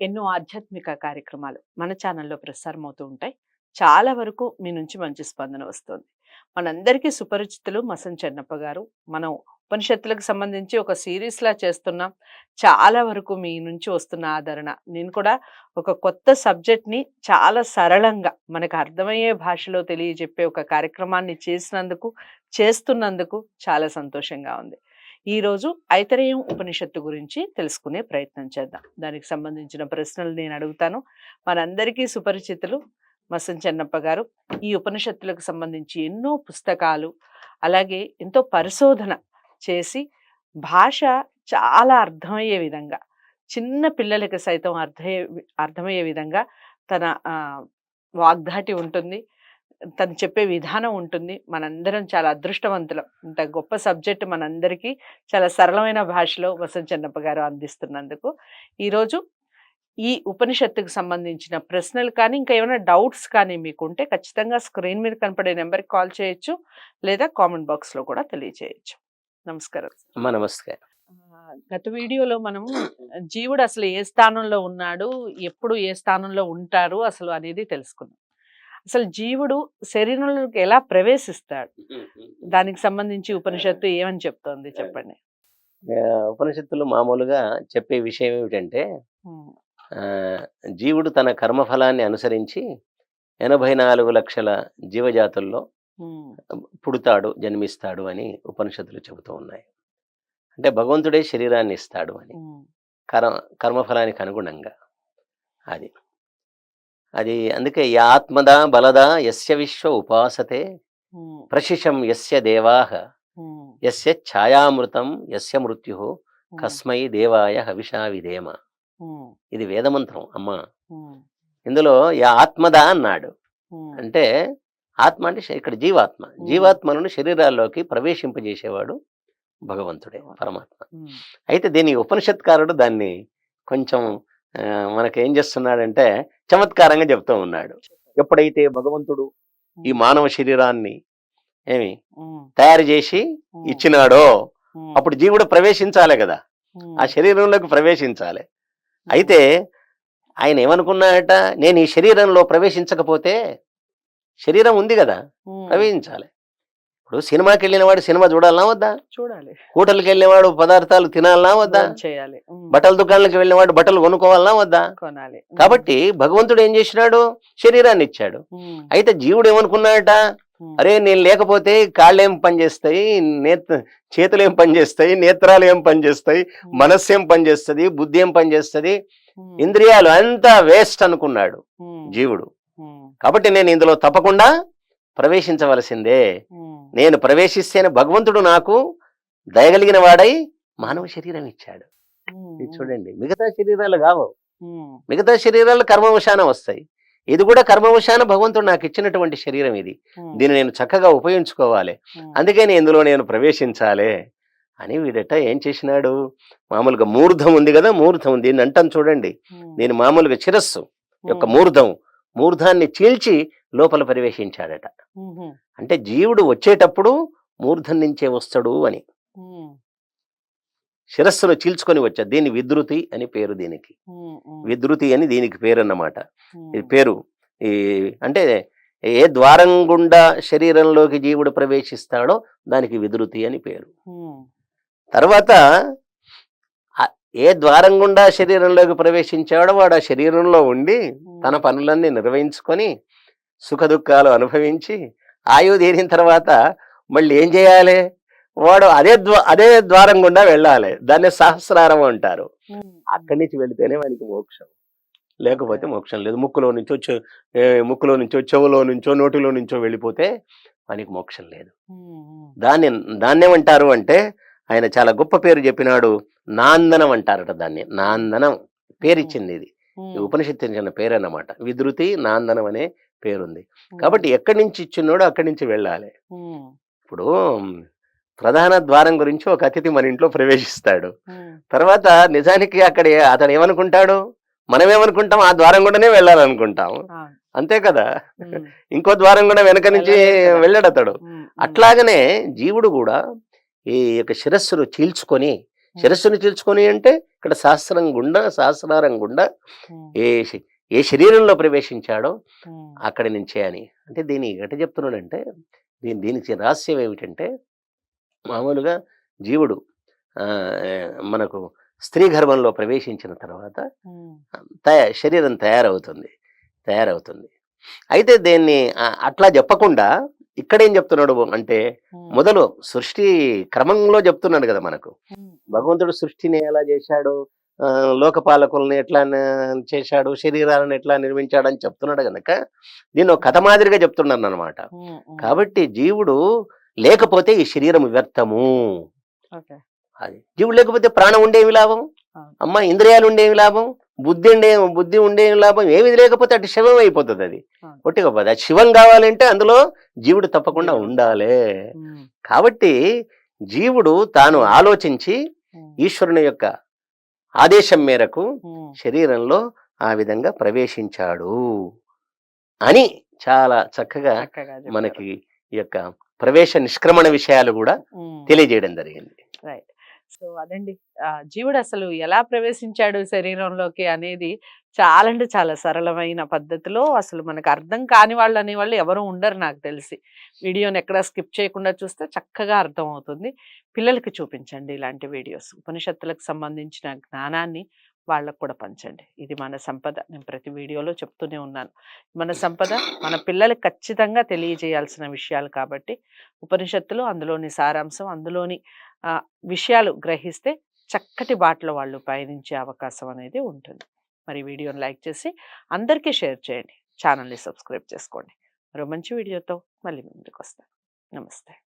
ఎన్నో ఆధ్యాత్మిక కార్యక్రమాలు మన ఛానల్లో ప్రసారం అవుతూ ఉంటాయి. చాలా వరకు మీ నుంచి మంచి స్పందన వస్తుంది. మనందరికీ సుపరిచితులు మసన్ చెన్నప్ప గారు. మనం ఉపనిషత్తులకు సంబంధించి ఒక సిరీస్ లా చేస్తున్నాం. చాలా వరకు మీ నుంచి వస్తున్న ఆదరణ. నేను కూడా ఒక కొత్త సబ్జెక్ట్ని చాలా సరళంగా మనకు అర్థమయ్యే భాషలో తెలియజెప్పే ఒక కార్యక్రమాన్ని చేసినందుకు చేస్తున్నందుకు చాలా సంతోషంగా ఉంది. ఈరోజు ఐతరేయం ఉపనిషత్తు గురించి తెలుసుకునే ప్రయత్నం చేద్దాం. దానికి సంబంధించిన ప్రశ్నలు నేను అడుగుతాను. మనందరికీ సుపరిచితులు మసన్ చెన్నప్ప గారు. ఈ ఉపనిషత్తులకు సంబంధించి ఎన్నో పుస్తకాలు అలాగే ఎంతో పరిశోధన చేసి భాష చాలా అర్థమయ్యే విధంగా చిన్న పిల్లలకి సైతం అర్థమయ్యే అర్థమయ్యే విధంగా తన వాగ్ధాటి వాగ్దాటి ఉంటుంది. తను చెప్పే విధానం ఉంటుంది. మనందరం చాలా అదృష్టవంతులం. ఇంత గొప్ప సబ్జెక్ట్ మనందరికీ చాలా సరళమైన భాషలో వసంత చెన్నప్ప గారు అందిస్తున్నందుకు. ఈరోజు ఈ ఉపనిషత్తుకు సంబంధించిన ప్రశ్నలు కానీ ఇంకా ఏమైనా డౌట్స్ కానీ మీకు ఉంటే ఖచ్చితంగా స్క్రీన్ మీద కనపడే నెంబర్కి కాల్ చేయొచ్చు. లేదా కామెంట్ బాక్స్లో కూడా తెలియజేయచ్చు నమస్కారం. అమ్మా ఆ, గత వీడియోలో మనం జీవుడు అసలు ఏ స్థానంలో ఉన్నాడు ఎప్పుడు ఏ స్థానంలో ఉంటారు అసలు అనేది తెలుసుకున్నాం. అసలు జీవుడు శరీరంలోకి ఎలా ప్రవేశిస్తాడు? దానికి సంబంధించి ఉపనిషత్తు ఏమని చెప్తోంది చెప్పండి? ఉపనిషత్తులు మామూలుగా చెప్పే విషయం ఏమిటంటే జీవుడు తన కర్మఫలాన్ని అనుసరించి ఎనభై నాలుగు లక్షల జీవజాతుల్లో పుడతాడు జన్మిస్తాడు అని ఉపనిషత్తులు చెబుతూ ఉన్నాయి. అంటే భగవంతుడే శరీరాన్ని ఇస్తాడు అని. కర్మ కర్మఫలానికి అనుగుణంగా. అది. అది అందుకే ఆత్మదా బలదా యస్య విశ్వ ఉపాసతే ప్రశిషం యస్య దేవాహ యస్య ఛాయామృతం యస్య మృత్యు కస్మై దేవాయ హవిషా విధేమ. ఇది వేదమంత్రం అమ్మ. ఇందులో ఈ ఆత్మదా అన్నాడు. అంటే ఆత్మ అంటే ఇక్కడ జీవాత్మ. జీవాత్మలను శరీరాల్లోకి ప్రవేశింపజేసేవాడు భగవంతుడే పరమాత్మ. అయితే దీని ఉపనిషత్కారుడు దాన్ని కొంచెం మనకేం చేస్తున్నాడంటే చమత్కారంగా చెప్తూ ఉన్నాడు. ఎప్పుడైతే భగవంతుడు ఈ మానవ శరీరాన్ని ఏమి తయారు చేసి ఇచ్చినాడో అప్పుడు జీవుడు ప్రవేశించాలి కదా. ఆ శరీరంలోకి ప్రవేశించాలి. అయితే ఆయన ఏమనుకున్నాడట నేను ఈ శరీరంలో ప్రవేశించకపోతే శరీరం ఉంది కదా ప్రవేశించాలి. ఇప్పుడు సినిమాకి వెళ్ళినవాడు సినిమా చూడాలనా వద్దా? చూడాలి. హోటల్కి వెళ్ళినవాడు పదార్థాలు తినాలనా వద్దా? చేయాలి. బట్టల దుకాణాలకు వెళ్ళినవాడు బట్టలు కొనుక్కోవాలనా వద్దా? కొనాలి. కాబట్టి భగవంతుడు ఏం చేసినాడు? శరీరాన్ని ఇచ్చాడు. అయితే జీవుడు ఏమనుకున్నాడట? అరే నేను లేకపోతే కాళ్ళు ఏం పనిచేస్తాయి నేత్ర చేతులు ఏం పనిచేస్తాయి నేత్రాలు ఏం పనిచేస్తాయి మనస్సు ఏం పనిచేస్తుంది బుద్ధి ఏం పనిచేస్తుంది? ఇంద్రియాలు అంతా వేస్ట్ అనుకున్నాడు జీవుడు. కాబట్టి నేను ఇందులో తప్పకుండా ప్రవేశించవలసిందే. నేను ప్రవేశిస్తేనే భగవంతుడు నాకు దయగలిగిన వాడై మానవ శరీరం ఇచ్చాడు. చూడండి మిగతా శరీరాలు కావు. మిగతా శరీరాలు కర్మవశాన వస్తాయి. ఇది కూడా కర్మవశాన భగవంతుడు నాకు ఇచ్చినటువంటి శరీరం ఇది. దీన్ని నేను చక్కగా ఉపయోగించుకోవాలి. అందుకని ఇందులో నేను ప్రవేశించాలి అని వీడట ఏం చేసినాడు? మామూలుగా మూర్ధం ఉంది కదా మూర్ధం దీన్ని అంటాను చూడండి. దీని మామూలుగా శిరస్సు యొక్క మూర్ధం మూర్ధాన్ని చీల్చి లోపల ప్రవేశించాడట. అంటే జీవుడు వచ్చేటప్పుడు మూర్ధం నుంచే వస్తాడు అని. శిరస్సును చీల్చుకొని వచ్చాడు దీని విద్రుతి అని పేరు దీనికి. విద్రుతి అని దీనికి పేరు అన్నమాట ఇది పేరు. ఈ అంటే ఏ ద్వారం గుండా శరీరంలోకి జీవుడు ప్రవేశిస్తాడో దానికి విద్రుతి అని పేరు. తర్వాత ఏ ద్వారం గుండా శరీరంలోకి ప్రవేశించాడో వాడు ఆ శరీరంలో ఉండి తన పనులన్నీ నిర్వహించుకొని సుఖ దుఃఖాలు అనుభవించి ఆయువు తీరిన తర్వాత మళ్ళీ ఏం చేయాలి? వాడు అదే అదే ద్వారం గుండా వెళ్ళాలి. దాన్ని సహస్రారం అంటారు. అక్కడి నుంచి వెళితేనే వానికి మోక్షం. లేకపోతే మోక్షం లేదు. ముక్కులో నుంచో ముక్కులో నుంచో చెవులో నుంచో నోటిలో నుంచో వెళ్ళిపోతే వానికి మోక్షం లేదు. దాన్ని దాన్నేమంటారు అంటే ఆయన చాలా గొప్ప పేరు చెప్పినాడు. నాందనం అంటారట దాన్ని. నాందనం. పేరిచ్చింది ఇది. ఉమ్, ఈ ఉపనిషత్తు ఇచ్చిన పేరు అన్నమాట. విధృతి నాందనం అనే పేరుంది. కాబట్టి ఎక్కడి నుంచి ఇచ్చిన్నాడో అక్కడి నుంచి వెళ్ళాలి. ఇప్పుడు ప్రధాన ద్వారం గురించి ఒక అతిథి మన ఇంట్లో ప్రవేశిస్తాడు. తర్వాత నిజానికి అక్కడ అతను ఏమనుకుంటాడు? మనం ఏమనుకుంటాం ఆ ద్వారం గుండానే వెళ్ళాలనుకుంటాం. అంతే కదా? ఇంకో ద్వారం కూడా వెనక నుంచి. వెళ్ళాడు అతడు. అట్లాగనే జీవుడు కూడా ఈ యొక్క శిరస్సును చీల్చుకొని శిరస్సుని చీల్చుకొని అంటే ఇక్కడ శాస్త్రం గుండా శాస్త్రారం గుండా ఏ ఏ శరీరంలో ప్రవేశించాడో అక్కడి నుంచే అని. అంటే దీని ఎట చెప్తున్నాడంటే దీని దీనికి రహస్యం ఏమిటంటే మామూలుగా జీవుడు మనకు స్త్రీ గర్భంలో ప్రవేశించిన తర్వాత తయా శరీరం తయారవుతుంది తయారవుతుంది. అయితే దీన్ని అట్లా చెప్పకుండా ఇక్కడేం చెప్తున్నాడు అంటే మొదలు సృష్టి క్రమంలో చెప్తున్నాడు కదా మనకు. భగవంతుడు సృష్టిని ఎలా చేశాడు లోకపాలకుల్ని ఎట్లా చేశాడు శరీరాలను ఎట్లా నిర్మించాడు అని చెప్తున్నాడు కనుక దీన్ని ఒక కథ మాదిరిగా చెప్తున్నాను అనమాట కాబట్టి జీవుడు లేకపోతే ఈ శరీరం వ్యర్థము. అది. జీవుడు లేకపోతే ప్రాణం ఉండేవి లాభం. అమ్మ ఇంద్రియాలు ఉండేవి లాభం? బుద్ధి ఉండే బుద్ధి ఉండేవి లాభం? ఏమి లేకపోతే అటు శివం అయిపోతుంది అది. పోదు అది. శివం కావాలంటే అందులో జీవుడు తప్పకుండా. ఉండాలి. కాబట్టి జీవుడు తాను ఆలోచించి ఈశ్వరుని యొక్క ఆదేశం మేరకు శరీరంలో ఆ విధంగా ప్రవేశించాడు అని చాలా చక్కగా. మనకి ఈ యొక్క ప్రవేశ నిష్క్రమణ విషయాలు కూడా. తెలియజేయడం జరిగింది రైట్ సో అదండి జీవుడు అసలు ఎలా ప్రవేశించాడు శరీరంలోకి అనేది చాలా అంటే చాలా సరళమైన పద్ధతిలో అసలు మనకు అర్థం కాని వాళ్ళు అనేవాళ్ళు ఎవరు ఉండరు నాకు తెలిసి. వీడియోని ఎక్కడ స్కిప్ చేయకుండా చూస్తే చక్కగా అర్థం అవుతుంది పిల్లలకి చూపించండి ఇలాంటి వీడియోస్. ఉపనిషత్తులకు సంబంధించిన జ్ఞానాన్ని వాళ్ళకు కూడా పంచండి. ఇది మన సంపద. నేను ప్రతి వీడియోలో చెప్తూనే ఉన్నాను. మన సంపద మన పిల్లలకి ఖచ్చితంగా తెలియజేయాల్సిన విషయాలు కాబట్టి ఉపనిషత్తులు అందులోని సారాంశం అందులోని విషయాలు గ్రహిస్తే చక్కటి బాటలో వాళ్ళు పయనించే అవకాశం అనేది ఉంటుంది. మరి వీడియోని లైక్ చేసి అందరికీ షేర్ చేయండి. ఛానల్ని సబ్స్క్రైబ్ చేసుకోండి. మరో మంచి వీడియోతో మళ్ళీ ముందుకు వస్తాను నమస్తే.